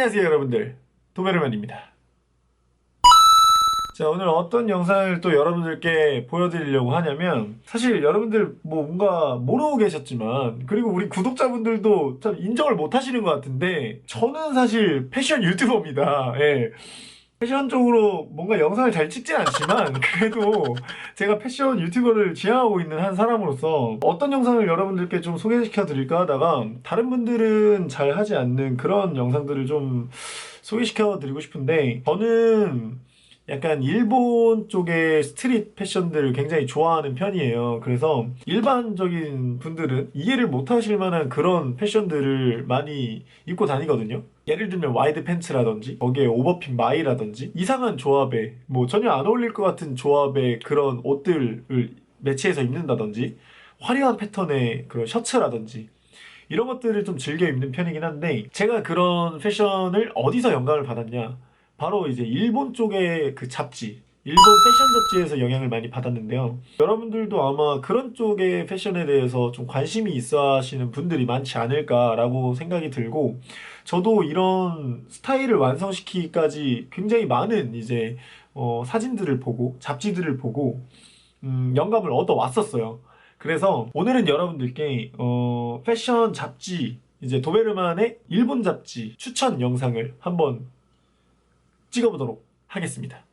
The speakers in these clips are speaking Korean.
안녕하세요 여러분들. 도베르만입니다. 자 오늘 어떤 영상을 또 여러분들께 보여드리려고 하냐면 사실 여러분들 뭐 뭔가 모르고 계셨지만 그리고 우리 구독자분들도 참 인정을 못 하시는 것 같은데 저는 사실 패션 유튜버입니다. 예. 패션 쪽으로 뭔가 영상을 잘 찍진 않지만 그래도 제가 패션 유튜버를 지향하고 있는 한 사람으로서 어떤 영상을 여러분들께 좀 소개시켜 드릴까 하다가 다른 분들은 잘 하지 않는 그런 영상들을 좀 소개시켜 드리고 싶은데 저는 약간 일본 쪽의 스트릿 패션들을 굉장히 좋아하는 편이에요. 그래서 일반적인 분들은 이해를 못 하실 만한 그런 패션들을 많이 입고 다니거든요. 예를 들면 와이드 팬츠라든지 거기에 오버핏 마이라든지 이상한 조합의 뭐 전혀 안 어울릴 것 같은 조합의 그런 옷들을 매치해서 입는다든지 화려한 패턴의 그런 셔츠라든지 이런 것들을 좀 즐겨 입는 편이긴 한데 제가 그런 패션을 어디서 영감을 받았냐 바로 이제 일본 쪽의 그 잡지 일본 패션 잡지에서 영향을 많이 받았는데요. 여러분들도 아마 그런 쪽의 패션에 대해서 좀 관심이 있어 하시는 분들이 많지 않을까라고 생각이 들고 저도 이런 스타일을 완성시키기까지 굉장히 많은 이제 어, 사진들을 보고 잡지들을 보고 음, 영감을 얻어 왔었어요. 그래서 오늘은 여러분들께 어, 패션 잡지 이제 도베르만의 일본 잡지 추천 영상을 한번 찍어보도록 하겠습니다.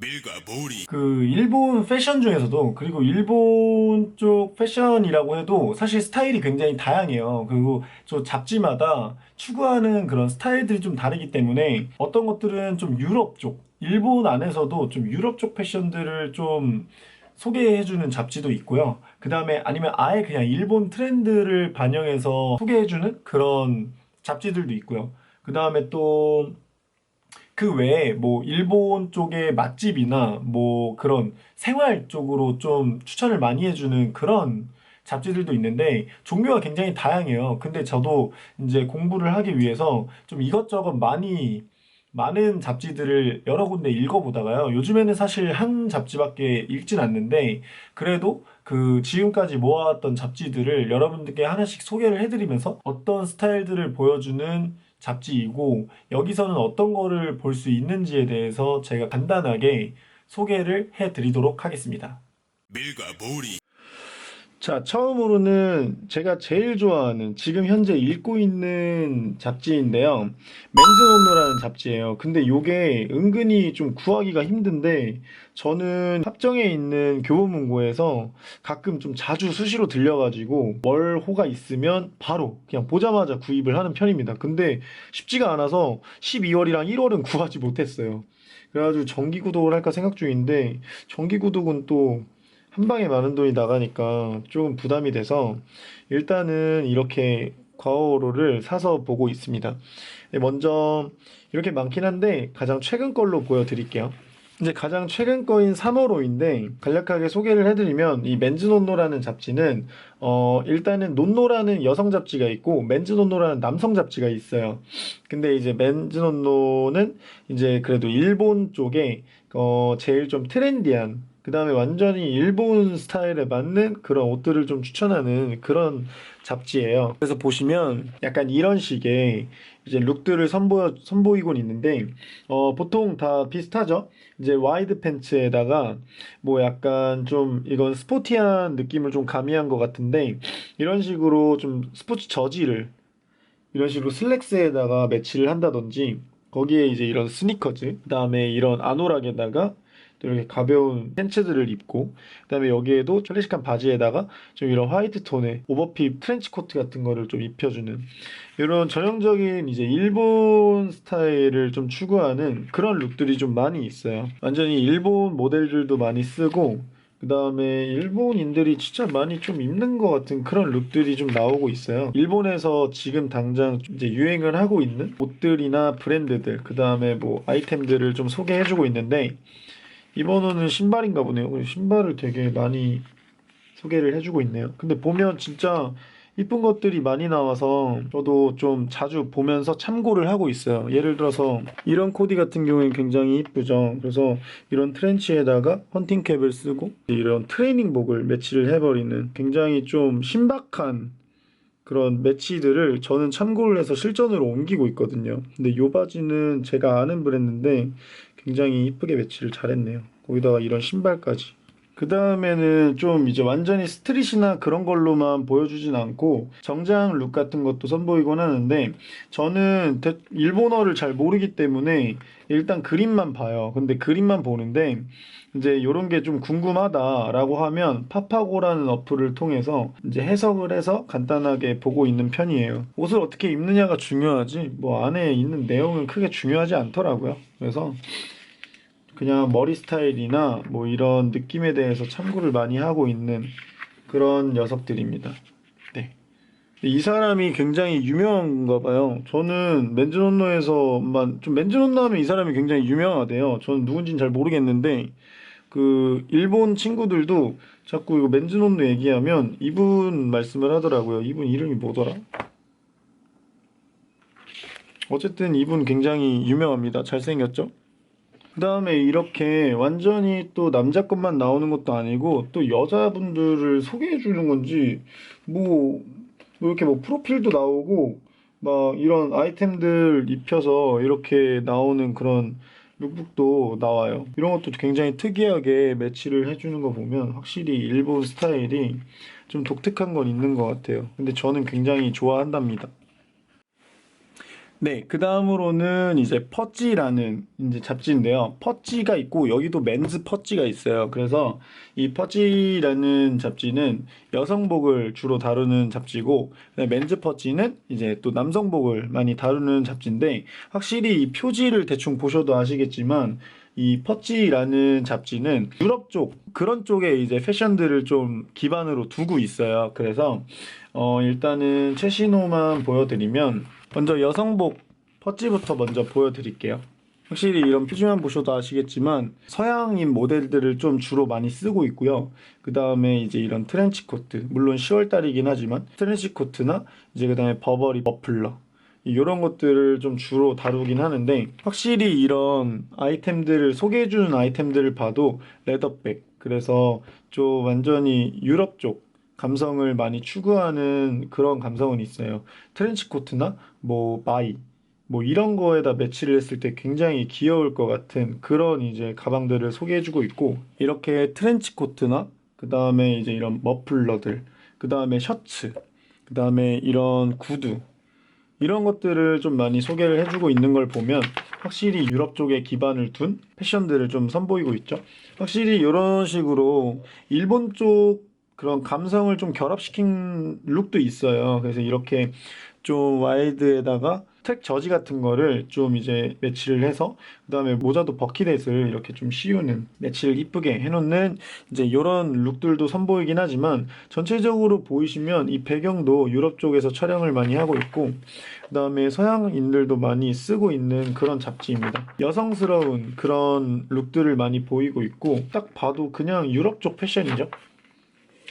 밀과 모리 그 일본 패션 중에서도 그리고 일본 쪽 패션이라고 해도 사실 스타일이 굉장히 다양해요. 그리고 저 잡지마다 추구하는 그런 스타일들이 좀 다르기 때문에 어떤 것들은 좀 유럽 쪽, 일본 안에서도 좀 유럽 쪽 패션들을 좀 소개해주는 잡지도 있고요. 그 다음에 아니면 아예 그냥 일본 트렌드를 반영해서 소개해주는 그런 잡지들도 있고요. 그 다음에 또 그 외에 뭐 일본 쪽의 맛집이나 뭐 그런 생활 쪽으로 좀 추천을 많이 해주는 그런 잡지들도 있는데 종류가 굉장히 다양해요. 근데 저도 이제 공부를 하기 위해서 좀 이것저것 많이 많은 잡지들을 여러 군데 읽어보다가요. 요즘에는 사실 한 잡지밖에 읽진 않는데 그래도 그 지금까지 모아왔던 잡지들을 여러분들께 하나씩 소개를 해드리면서 어떤 스타일들을 보여주는 잡지이고 여기서는 어떤 거를 볼 수 있는지에 대해서 제가 간단하게 소개를 해드리도록 하겠습니다. 밀과 모리 자, 처음으로는 제가 제일 좋아하는 지금 현재 읽고 있는 잡지인데요. 맨즈노노라는 잡지예요. 근데 요게 은근히 좀 구하기가 힘든데 저는 합정에 있는 교보문고에서 가끔 좀 자주 수시로 들려가지고 월 호가 있으면 바로 그냥 보자마자 구입을 하는 편입니다. 근데 쉽지가 않아서 12월이랑 1월은 구하지 못했어요. 그래가지고 정기 구독을 할까 생각 중인데 정기 구독은 또 한 방에 많은 돈이 나가니까 조금 부담이 돼서 일단은 이렇게 과어로를 사서 보고 있습니다. 네, 먼저 이렇게 많긴 한데 가장 최근 걸로 보여드릴게요. 이제 가장 최근 거인 3월호인데 간략하게 소개를 해드리면 이 맨즈논노라는 잡지는 어 일단은 논노라는 여성 잡지가 있고 맨즈논노라는 남성 잡지가 있어요. 근데 이제 맨즈논노는 이제 그래도 일본 쪽에 어 제일 좀 트렌디한 그 다음에 완전히 일본 스타일에 맞는 그런 옷들을 좀 추천하는 그런 잡지예요. 그래서 보시면 약간 이런 식의 이제 룩들을 선보, 선보이곤 있는데, 어, 보통 다 비슷하죠? 이제 와이드 팬츠에다가 뭐 약간 좀 이건 스포티한 느낌을 좀 가미한 것 같은데, 이런 식으로 좀 스포츠 저지를 이런 식으로 슬랙스에다가 매치를 한다든지, 거기에 이제 이런 스니커즈, 그 다음에 이런 아노락에다가 또 이렇게 가벼운 팬츠들을 입고 그다음에 여기에도 클래식한 바지에다가 좀 이런 화이트 톤의 오버핏 트렌치 코트 같은 거를 좀 입혀주는 이런 전형적인 이제 일본 스타일을 좀 추구하는 그런 룩들이 좀 많이 있어요. 완전히 일본 모델들도 많이 쓰고 그 다음에 일본인들이 진짜 많이 좀 입는 것 같은 그런 룩들이 좀 나오고 있어요. 일본에서 지금 당장 이제 유행을 하고 있는 옷들이나 브랜드들, 그 다음에 뭐 아이템들을 좀 소개해주고 있는데, 이번호는 신발인가 보네요. 신발을 되게 많이 소개를 해주고 있네요. 근데 보면 진짜 이쁜 것들이 많이 나와서 저도 좀 자주 보면서 참고를 하고 있어요. 예를 들어서 이런 코디 같은 경우엔 굉장히 이쁘죠. 그래서 이런 트렌치에다가 헌팅캡을 쓰고 이런 트레이닝복을 매치를 해버리는 굉장히 좀 신박한 그런 매치들을 저는 참고를 해서 실전으로 옮기고 있거든요. 근데 요 바지는 제가 아는 브랜드인데 굉장히 이쁘게 매치를 잘했네요. 거기다가 이런 신발까지. 그 다음에는 좀 이제 완전히 스트릿이나 그런 걸로만 보여주진 않고 정장 룩 같은 것도 선보이곤 하는데 저는 대- 일본어를 잘 모르기 때문에 일단 그림만 봐요. 근데 그림만 보는데 이제 이런 게 좀 궁금하다라고 하면 파파고라는 어플을 통해서 이제 해석을 해서 간단하게 보고 있는 편이에요. 옷을 어떻게 입느냐가 중요하지 뭐 안에 있는 내용은 크게 중요하지 않더라고요. 그래서 그냥 머리 스타일이나 뭐 이런 느낌에 대해서 참고를 많이 하고 있는 그런 녀석들입니다. 네. 이 사람이 굉장히 유명한가 봐요. 저는 맨즈논노에서만 좀 맨즈논노 하면 이 사람이 굉장히 유명하대요. 저는 누군지는 잘 모르겠는데 그 일본 친구들도 자꾸 이거 맨즈논노 얘기하면 이분 말씀을 하더라고요. 이분 이름이 뭐더라? 어쨌든 이분 굉장히 유명합니다. 잘생겼죠? 그 다음에 이렇게 완전히 또 남자 것만 나오는 것도 아니고 또 여자분들을 소개해 주는 건지 뭐, 뭐 이렇게 뭐 프로필도 나오고 막 이런 아이템들 입혀서 이렇게 나오는 그런 룩북도 나와요. 이런 것도 굉장히 특이하게 매치를 해주는 거 보면 확실히 일본 스타일이 좀 독특한 건 있는 것 같아요. 근데 저는 굉장히 좋아한답니다. 네, 그 다음으로는 이제 퍼찌라는 이제 잡지인데요. 퍼찌가 있고 여기도 맨즈 퍼찌가 있어요. 그래서 이 퍼찌라는 잡지는 여성복을 주로 다루는 잡지고 맨즈 퍼찌는 이제 또 남성복을 많이 다루는 잡지인데 확실히 이 표지를 대충 보셔도 아시겠지만 이 퍼찌라는 잡지는 유럽 쪽 그런 쪽에 이제 패션들을 좀 기반으로 두고 있어요. 그래서 어 일단은 최신호만 보여드리면 먼저 여성복 퍼찌부터 먼저 보여드릴게요. 확실히 이런 표지만 보셔도 아시겠지만 서양인 모델들을 좀 주로 많이 쓰고 있고요. 그 다음에 이제 이런 트렌치 코트, 물론 10월달이긴 하지만 트렌치 코트나 이제 그 다음에 버버리 머플러 이런 것들을 좀 주로 다루긴 하는데 확실히 이런 아이템들을 소개해주는 아이템들을 봐도 레더백 그래서 좀 완전히 유럽 쪽 감성을 많이 추구하는 그런 감성은 있어요. 트렌치 코트나 뭐 마이 뭐 이런 거에다 매치를 했을 때 굉장히 귀여울 것 같은 그런 이제 가방들을 소개해주고 있고 이렇게 트렌치 코트나 그 다음에 이제 이런 머플러들 그 다음에 셔츠 그 다음에 이런 구두 이런 것들을 좀 많이 소개를 해주고 있는 걸 보면 확실히 유럽 쪽에 기반을 둔 패션들을 좀 선보이고 있죠. 확실히 이런 식으로 일본 쪽 그런 감성을 좀 결합시킨 룩도 있어요. 그래서 이렇게 좀 와이드에다가 트랙 저지 같은 거를 좀 이제 매치를 해서 그다음에 모자도 버킷햇을 이렇게 좀 씌우는 매치를 이쁘게 해놓는 이제 이런 룩들도 선보이긴 하지만 전체적으로 보이시면 이 배경도 유럽 쪽에서 촬영을 많이 하고 있고 그다음에 서양인들도 많이 쓰고 있는 그런 잡지입니다. 여성스러운 그런 룩들을 많이 보이고 있고 딱 봐도 그냥 유럽 쪽 패션이죠.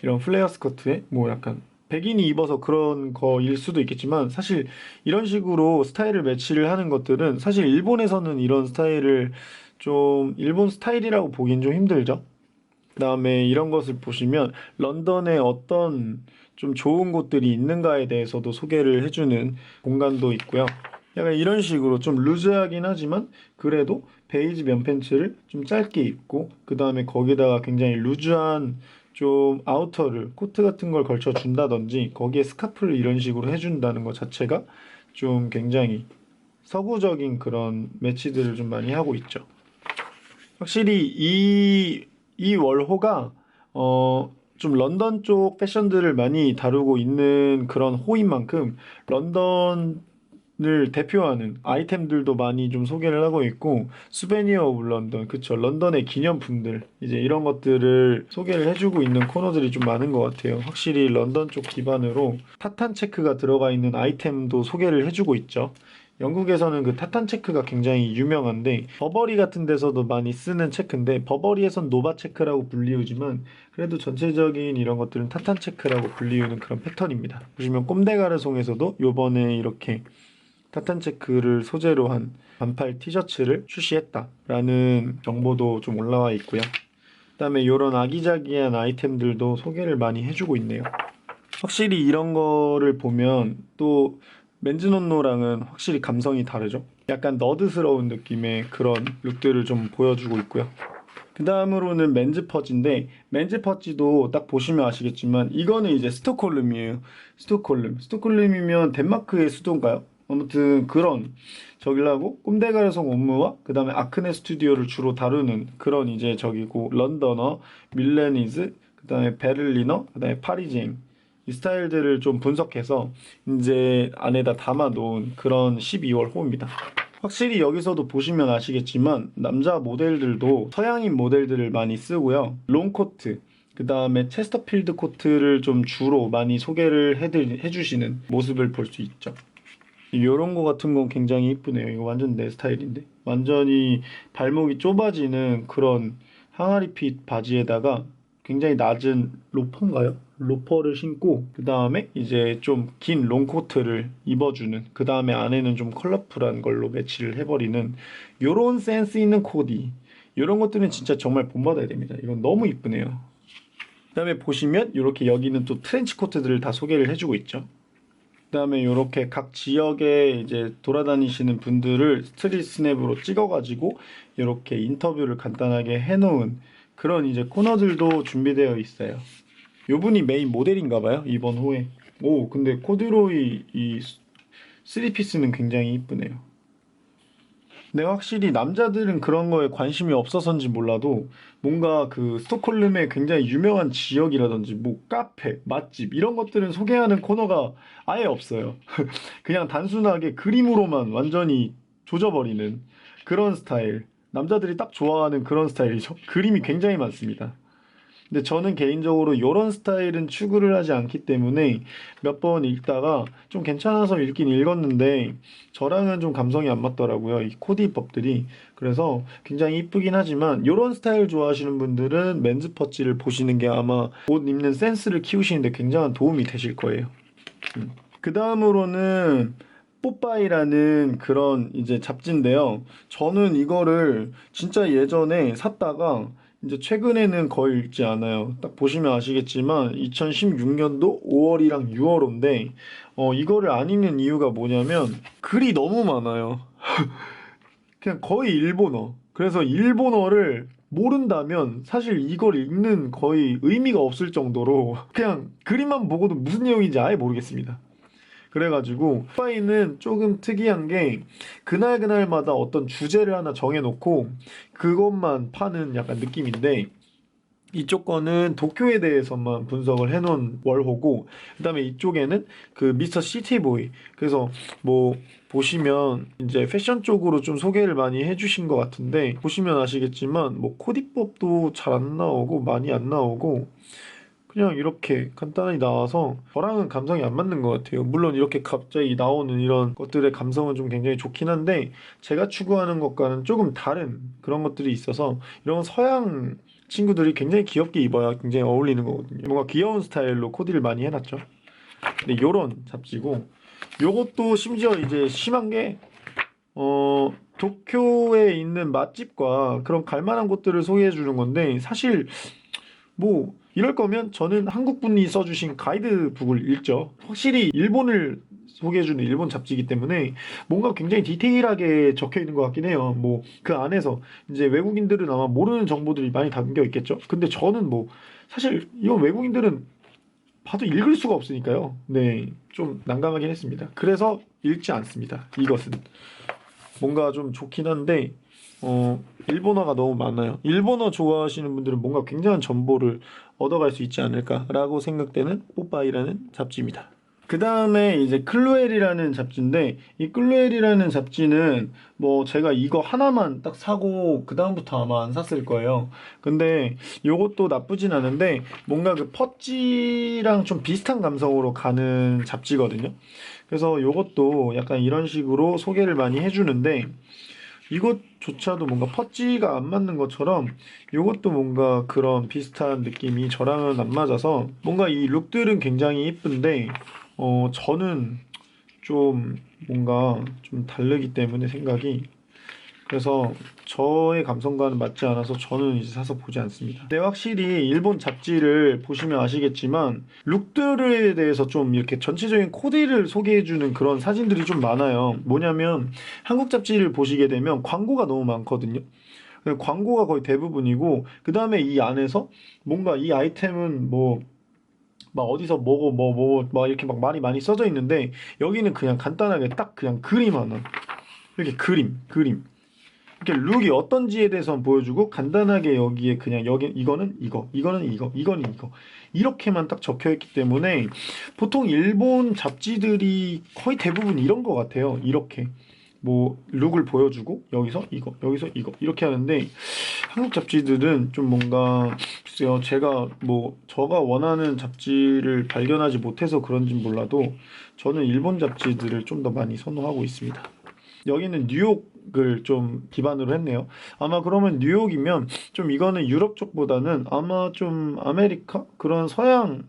이런 플레어 스커트에 뭐 약간 백인이 입어서 그런 거일 수도 있겠지만 사실 이런 식으로 스타일을 매치를 하는 것들은 사실 일본에서는 이런 스타일을 좀 일본 스타일이라고 보기엔 좀 힘들죠. 그다음에 이런 것을 보시면 런던에 어떤 좀 좋은 곳들이 있는가에 대해서도 소개를 해주는 공간도 있고요. 약간 이런 식으로 좀 루즈하긴 하지만 그래도 베이지 면 팬츠를 좀 짧게 입고 그 다음에 거기다가 굉장히 루즈한 좀 아우터를 코트 같은 걸 걸쳐 준다든지 거기에 스카프를 이런 식으로 해준다는 것 자체가 좀 굉장히 서구적인 그런 매치들을 좀 많이 하고 있죠. 확실히 이, 이 월호가 어, 좀 런던 쪽 패션들을 많이 다루고 있는 그런 호인 만큼 런던 을 대표하는 아이템들도 많이 좀 소개를 하고 있고 수베니어 오브 런던 그쵸 런던의 기념품들 이제 이런 것들을 소개를 해주고 있는 코너들이 좀 많은 것 같아요. 확실히 런던 쪽 기반으로 타탄 체크가 들어가 있는 아이템도 소개를 해주고 있죠. 영국에서는 그 타탄 체크가 굉장히 유명한데 버버리 같은 데서도 많이 쓰는 체크인데 버버리에선 노바 체크라고 불리우지만 그래도 전체적인 이런 것들은 타탄 체크라고 불리우는 그런 패턴입니다. 보시면 꼼데가르송에서도 요번에 이렇게 타탄 체크를 소재로 한 반팔 티셔츠를 출시했다라는 정보도 좀 올라와 있고요. 그다음에 이런 아기자기한 아이템들도 소개를 많이 해주고 있네요. 확실히 이런 거를 보면 또 맨즈논노랑은 확실히 감성이 다르죠. 약간 너드스러운 느낌의 그런 룩들을 좀 보여주고 있고요. 그 다음으로는 맨즈 퍼지인데 맨즈 퍼지도 딱 보시면 아시겠지만 이거는 이제 스톡홀름이에요. 스톡홀름. 스톡홀름이면 덴마크의 수도인가요? 아무튼 그런 저기라고 꼼데가르성 업무와 그 다음에 아크네 스튜디오를 주로 다루는 그런 이제 저기고 런더너, 밀레니즈, 그 다음에 베를리너, 그 다음에 파리쟁 이 스타일들을 좀 분석해서 이제 안에다 담아 놓은 그런 12월 호입니다. 확실히 여기서도 보시면 아시겠지만 남자 모델들도 서양인 모델들을 많이 쓰고요. 롱코트, 그 다음에 체스터필드 코트를 좀 주로 많이 소개를 해드, 해주시는 모습을 볼 수 있죠. 요런 거 같은 건 굉장히 이쁘네요. 이거 완전 내 스타일인데. 완전히 발목이 좁아지는 그런 항아리핏 바지에다가 굉장히 낮은 로퍼인가요? 로퍼를 신고 그 다음에 이제 좀 긴 롱코트를 입어주는 그 다음에 안에는 좀 컬러풀한 걸로 매치를 해버리는 요런 센스 있는 코디 요런 것들은 진짜 정말 본받아야 됩니다. 이건 너무 이쁘네요. 그 다음에 보시면 이렇게 여기는 또 트렌치 코트들을 다 소개를 해주고 있죠. 그다음에 이렇게 각 지역에 이제 돌아다니시는 분들을 스트릿 스냅으로 찍어가지고 이렇게 인터뷰를 간단하게 해놓은 그런 이제 코너들도 준비되어 있어요. 요 분이 메인 모델인가 봐요 이번 호에. 오 근데 코듀로이 이 3피스는 굉장히 이쁘네요. 근데 확실히 남자들은 그런 거에 관심이 없어서인지 몰라도 뭔가 그 스톡홀름의 굉장히 유명한 지역이라든지 뭐 카페, 맛집 이런 것들은 소개하는 코너가 아예 없어요. 그냥 단순하게 그림으로만 완전히 조져버리는 그런 스타일. 남자들이 딱 좋아하는 그런 스타일이죠. 그림이 굉장히 많습니다. 근데 저는 개인적으로 이런 스타일은 추구를 하지 않기 때문에 몇 번 읽다가 좀 괜찮아서 읽긴 읽었는데 저랑은 좀 감성이 안 맞더라고요. 이 코디법들이. 그래서 굉장히 이쁘긴 하지만 이런 스타일 좋아하시는 분들은 맨즈 퍼치를 보시는 게 아마 옷 입는 센스를 키우시는데 굉장한 도움이 되실 거예요. 그 다음으로는 뽀빠이라는 그런 이제 잡지인데요. 저는 이거를 진짜 예전에 샀다가 이제 최근에는 거의 읽지 않아요. 딱 보시면 아시겠지만 2016년도 5월이랑 6월인데 어, 이거를 안 읽는 이유가 뭐냐면 글이 너무 많아요. 그냥 거의 일본어. 그래서 일본어를 모른다면 사실 이걸 읽는 거의 의미가 없을 정도로 그냥 그림만 보고도 무슨 내용인지 아예 모르겠습니다. 그래가지고 파이는 조금 특이한 게 그날 그날마다 어떤 주제를 하나 정해놓고 그것만 파는 약간 느낌인데 이쪽 거는 도쿄에 대해서만 분석을 해놓은 월호고 그다음에 이쪽에는 그 미스터 시티보이. 그래서 뭐 보시면 이제 패션 쪽으로 좀 소개를 많이 해주신 것 같은데 보시면 아시겠지만 뭐 코디법도 잘 안 나오고 많이 안 나오고 그냥 이렇게 간단히 나와서 저랑은 감성이 안 맞는 것 같아요. 물론 이렇게 갑자기 나오는 이런 것들의 감성은 좀 굉장히 좋긴 한데 제가 추구하는 것과는 조금 다른 그런 것들이 있어서 이런 서양 친구들이 굉장히 귀엽게 입어야 굉장히 어울리는 거거든요. 뭔가 귀여운 스타일로 코디를 많이 해놨죠. 근데 요런 잡지고 요것도 심지어 이제 심한 게 어, 도쿄에 있는 맛집과 그런 갈만한 곳들을 소개해 주는 건데 사실 뭐 이럴 거면 저는 한국 분이 써주신 가이드북을 읽죠. 확실히 일본을 소개해주는 일본 잡지이기 때문에 뭔가 굉장히 디테일하게 적혀 있는 것 같긴 해요. 뭐 그 안에서 이제 외국인들은 아마 모르는 정보들이 많이 담겨 있겠죠. 근데 저는 뭐 사실 이건 외국인들은 봐도 읽을 수가 없으니까요. 네, 좀 난감하긴 했습니다. 그래서 읽지 않습니다. 이것은 뭔가 좀 좋긴 한데 어, 일본어가 너무 많아요. 일본어 좋아하시는 분들은 뭔가 굉장한 정보를 얻어갈 수 있지 않을까라고 생각되는 뽀빠이라는 잡지입니다. 그 다음에 이제 클루엘이라는 잡지인데 이 클루엘이라는 잡지는 뭐 제가 이거 하나만 딱 사고 그 다음부터 아마 안 샀을 거예요. 근데 요것도 나쁘진 않은데 뭔가 그 퍼찌랑 좀 비슷한 감성으로 가는 잡지거든요. 그래서 요것도 약간 이런 식으로 소개를 많이 해주는데 이것조차도 뭔가 퍼찌가 안 맞는 것처럼 이것도 뭔가 그런 비슷한 느낌이 저랑은 안 맞아서 뭔가 이 룩들은 굉장히 이쁜데 어 저는 좀 뭔가 좀 다르기 때문에 생각이 그래서 저의 감성과는 맞지 않아서 저는 이제 사서 보지 않습니다. 근데 확실히 일본 잡지를 보시면 아시겠지만 룩들에 대해서 좀 이렇게 전체적인 코디를 소개해주는 그런 사진들이 좀 많아요. 뭐냐면 한국 잡지를 보시게 되면 광고가 너무 많거든요. 광고가 거의 대부분이고 그 다음에 이 안에서 뭔가 이 아이템은 뭐 막 어디서 뭐고 뭐 뭐 막 이렇게 막 말이 많이 써져 있는데 여기는 그냥 간단하게 딱 그냥 그림 하나 이렇게 그림 그림 이렇게 룩이 어떤지에 대해서 보여주고 간단하게 여기에 그냥 여기 이거는 이거 이거는 이거 이거는 이거. 이렇게만 딱 적혀 있기 때문에 보통 일본 잡지들이 거의 대부분 이런 것 같아요. 이렇게. 뭐 룩을 보여주고 여기서 이거 여기서 이거. 이렇게 하는데 한국 잡지들은 좀 뭔가 글쎄요 제가 뭐 저가 원하는 잡지를 발견하지 못해서 그런진 몰라도 저는 일본 잡지들을 좀 더 많이 선호하고 있습니다. 여기는 뉴욕 을 좀 기반으로 했네요. 아마 그러면 뉴욕이면 좀 이거는 유럽 쪽보다는 아마 좀 아메리카 그런 서양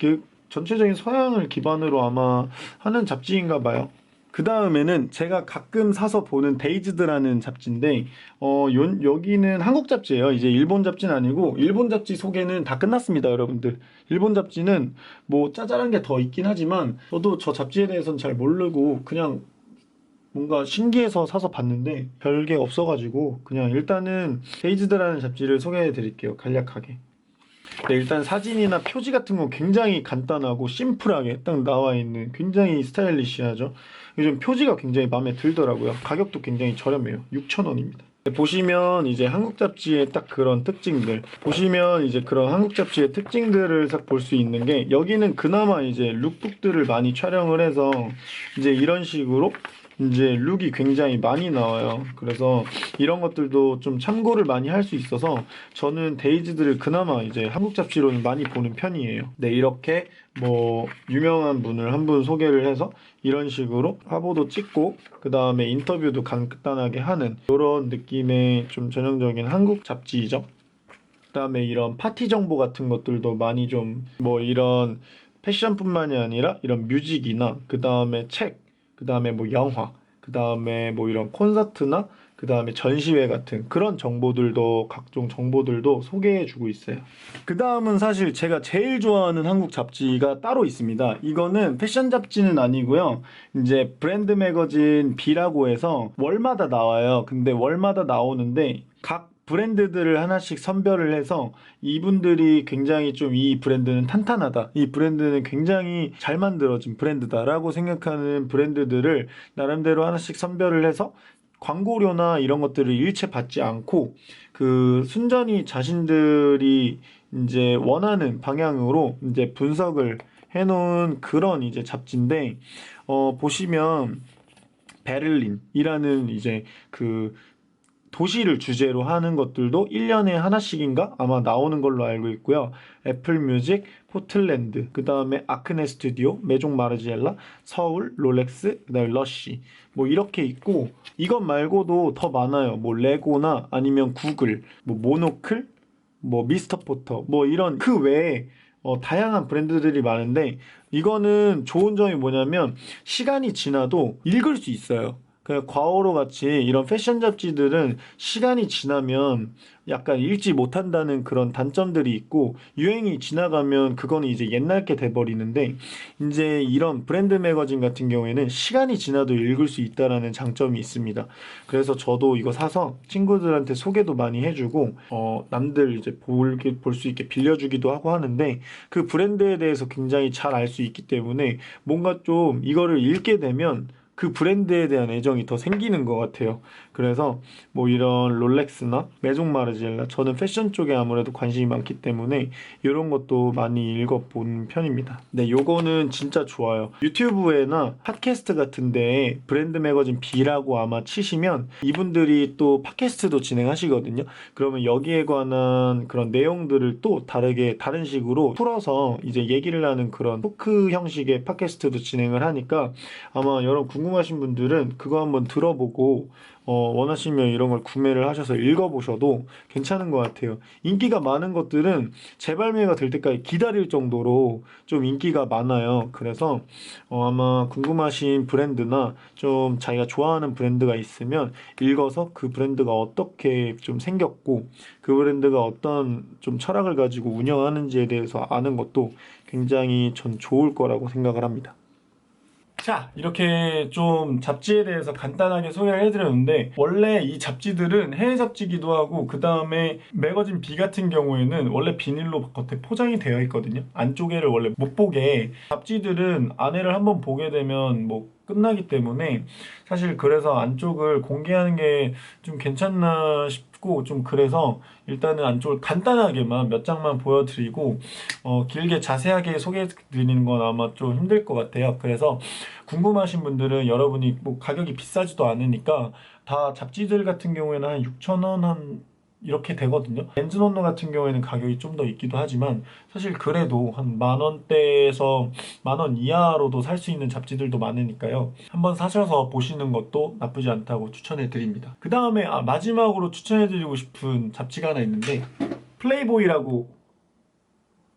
그 전체적인 서양을 기반으로 아마 하는 잡지인가 봐요. 그 다음에는 제가 가끔 사서 보는 데이즈드라는 잡지인데, 어, 요, 여기는 한국 잡지예요. 이제 일본 잡지는 아니고, 일본 잡지 소개는 다 끝났습니다, 여러분들. 일본 잡지는 뭐 짜잘한 게 더 있긴 하지만, 저도 저 잡지에 대해서는 잘 모르고, 그냥 뭔가 신기해서 사서 봤는데, 별게 없어가지고, 그냥 일단은 데이즈드라는 잡지를 소개해 드릴게요, 간략하게. 네, 일단 사진이나 표지 같은 건 굉장히 간단하고 심플하게 딱 나와 있는 굉장히 스타일리시하죠. 요즘 표지가 굉장히 마음에 들더라고요. 가격도 굉장히 저렴해요. 6,000원입니다. 보시면 이제 한국 잡지의 딱 그런 특징들 보시면 이제 그런 한국 잡지의 특징들을 딱 볼 수 있는 게 여기는 그나마 이제 룩북들을 많이 촬영을 해서 이제 이런 식으로 이제 룩이 굉장히 많이 나와요. 그래서 이런 것들도 좀 참고를 많이 할 수 있어서 저는 데이즈들을 그나마 이제 한국 잡지로는 많이 보는 편이에요. 네, 이렇게 뭐 유명한 분을 한 분 소개를 해서 이런 식으로 화보도 찍고 그 다음에 인터뷰도 간단하게 하는 이런 느낌의 좀 전형적인 한국 잡지이죠. 그 다음에 이런 파티 정보 같은 것들도 많이 좀 뭐 이런 패션뿐만이 아니라 이런 뮤직이나 그 다음에 책, 그 다음에 뭐 영화, 그 다음에 뭐 이런 콘서트나 그 다음에 전시회 같은 그런 정보들도 각종 정보들도 소개해 주고 있어요. 그 다음은 사실 제가 제일 좋아하는 한국 잡지가 따로 있습니다. 이거는 패션 잡지는 아니고요. 이제 브랜드 매거진 B라고 해서 월마다 나와요. 근데 월마다 나오는데 각 브랜드들을 하나씩 선별을 해서 이분들이 굉장히 좀 이 브랜드는 탄탄하다. 이 브랜드는 굉장히 잘 만들어진 브랜드다 라고 생각하는 브랜드들을 나름대로 하나씩 선별을 해서 광고료나 이런 것들을 일체 받지 않고 그 순전히 자신들이 이제 원하는 방향으로 이제 분석을 해놓은 그런 이제 잡지인데 어 보시면 베를린이라는 이제 그 도시를 주제로 하는 것들도 1년에 하나씩인가 아마 나오는 걸로 알고 있고요. 애플 뮤직, 포틀랜드, 그 다음에 아크네 스튜디오, 메종 마르지엘라, 서울, 롤렉스, 그 다음에 러쉬. 뭐 이렇게 있고, 이것 말고도 더 많아요. 뭐 레고나 아니면 구글, 뭐 모노클, 뭐 미스터 포터, 뭐 이런 그 외에 어, 다양한 브랜드들이 많은데, 이거는 좋은 점이 뭐냐면, 시간이 지나도 읽을 수 있어요. 그 과오로 같이 이런 패션 잡지들은 시간이 지나면 약간 읽지 못한다는 그런 단점들이 있고 유행이 지나가면 그거는 이제 옛날 게 돼버리는데 이제 이런 브랜드 매거진 같은 경우에는 시간이 지나도 읽을 수 있다라는 장점이 있습니다. 그래서 저도 이거 사서 친구들한테 소개도 많이 해주고 어 남들 이제 볼게 볼 수 있게 빌려주기도 하고 하는데 그 브랜드에 대해서 굉장히 잘 알 수 있기 때문에 뭔가 좀 이거를 읽게 되면 그 브랜드에 대한 애정이 더 생기는 것 같아요. 그래서 뭐 이런 롤렉스나 메종 마르지엘라 저는 패션 쪽에 아무래도 관심이 많기 때문에 이런 것도 많이 읽어본 편입니다. 네, 요거는 진짜 좋아요. 유튜브에나 팟캐스트 같은데 브랜드 매거진 B라고 아마 치시면 이분들이 또 팟캐스트도 진행하시거든요. 그러면 여기에 관한 그런 내용들을 또 다르게 다른 식으로 풀어서 이제 얘기를 하는 그런 토크 형식의 팟캐스트도 진행을 하니까 아마 여러분 궁금 하신 분들은 그거 한번 들어보고 어, 원하시면 이런 걸 구매를 하셔서 읽어보셔도 괜찮은 것 같아요. 인기가 많은 것들은 재발매가 될 때까지 기다릴 정도로 좀 인기가 많아요. 그래서 어, 아마 궁금하신 브랜드나 좀 자기가 좋아하는 브랜드가 있으면 읽어서 그 브랜드가 어떻게 좀 생겼고 그 브랜드가 어떤 좀 철학을 가지고 운영하는지에 대해서 아는 것도 굉장히 전 좋을 거라고 생각을 합니다. 자, 이렇게 좀 잡지에 대해서 간단하게 소개를 해드렸는데, 원래 이 잡지들은 해외 잡지기도 하고, 그 다음에 매거진 B 같은 경우에는 원래 비닐로 겉에 포장이 되어 있거든요. 안쪽에를 원래 못 보게. 잡지들은 안에를 한번 보게 되면 뭐 끝나기 때문에, 사실 그래서 안쪽을 공개하는 게 좀 괜찮나 싶고, 좀 그래서 일단은 안쪽을 간단하게만 몇 장만 보여드리고, 어, 길게 자세하게 소개해드리는 건 아마 좀 힘들 것 같아요. 그래서 궁금하신 분들은 여러분이 뭐 가격이 비싸지도 않으니까 다 잡지들 같은 경우에는 한 6,000원 한 이렇게 되거든요. 렌즈노노 같은 경우에는 가격이 좀 더 있기도 하지만 사실 그래도 한 만 원대에서 만 원 이하로도 살 수 있는 잡지들도 많으니까요. 한번 사셔서 보시는 것도 나쁘지 않다고 추천해 드립니다. 그 다음에 아, 마지막으로 추천해 드리고 싶은 잡지가 하나 있는데 플레이보이라고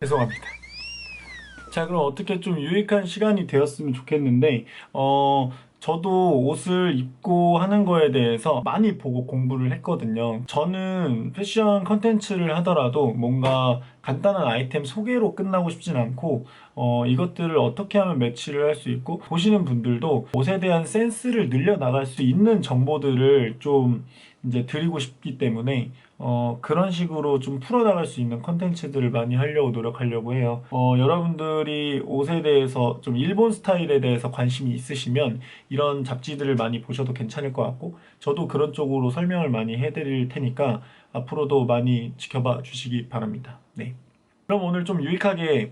죄송합니다. 자, 그럼 어떻게 좀 유익한 시간이 되었으면 좋겠는데, 어, 저도 옷을 입고 하는 거에 대해서 많이 보고 공부를 했거든요. 저는 패션 컨텐츠를 하더라도 뭔가 간단한 아이템 소개로 끝나고 싶진 않고, 어, 이것들을 어떻게 하면 매치를 할 수 있고, 보시는 분들도 옷에 대한 센스를 늘려 나갈 수 있는 정보들을 좀 이제 드리고 싶기 때문에, 어, 그런 식으로 좀 풀어나갈 수 있는 컨텐츠들을 많이 하려고 노력하려고 해요. 어, 여러분들이 옷에 대해서 좀 일본 스타일에 대해서 관심이 있으시면 이런 잡지들을 많이 보셔도 괜찮을 것 같고, 저도 그런 쪽으로 설명을 많이 해드릴 테니까 앞으로도 많이 지켜봐 주시기 바랍니다. 네. 그럼 오늘 좀 유익하게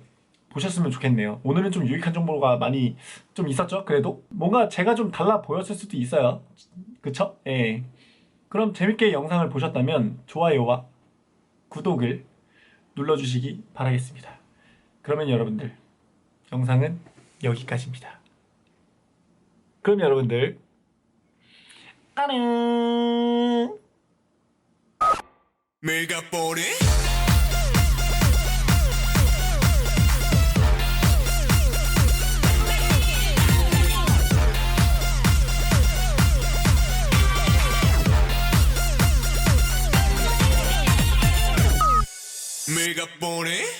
보셨으면 좋겠네요. 오늘은 좀 유익한 정보가 많이 좀 있었죠? 그래도? 뭔가 제가 좀 달라 보였을 수도 있어요. 그쵸? 예. 그럼 재밌게 영상을 보셨다면 좋아요와 구독을 눌러주시기 바라겠습니다. 그러면 여러분들 영상은 여기까지입니다. 그럼 여러분들 안녕. Big up on.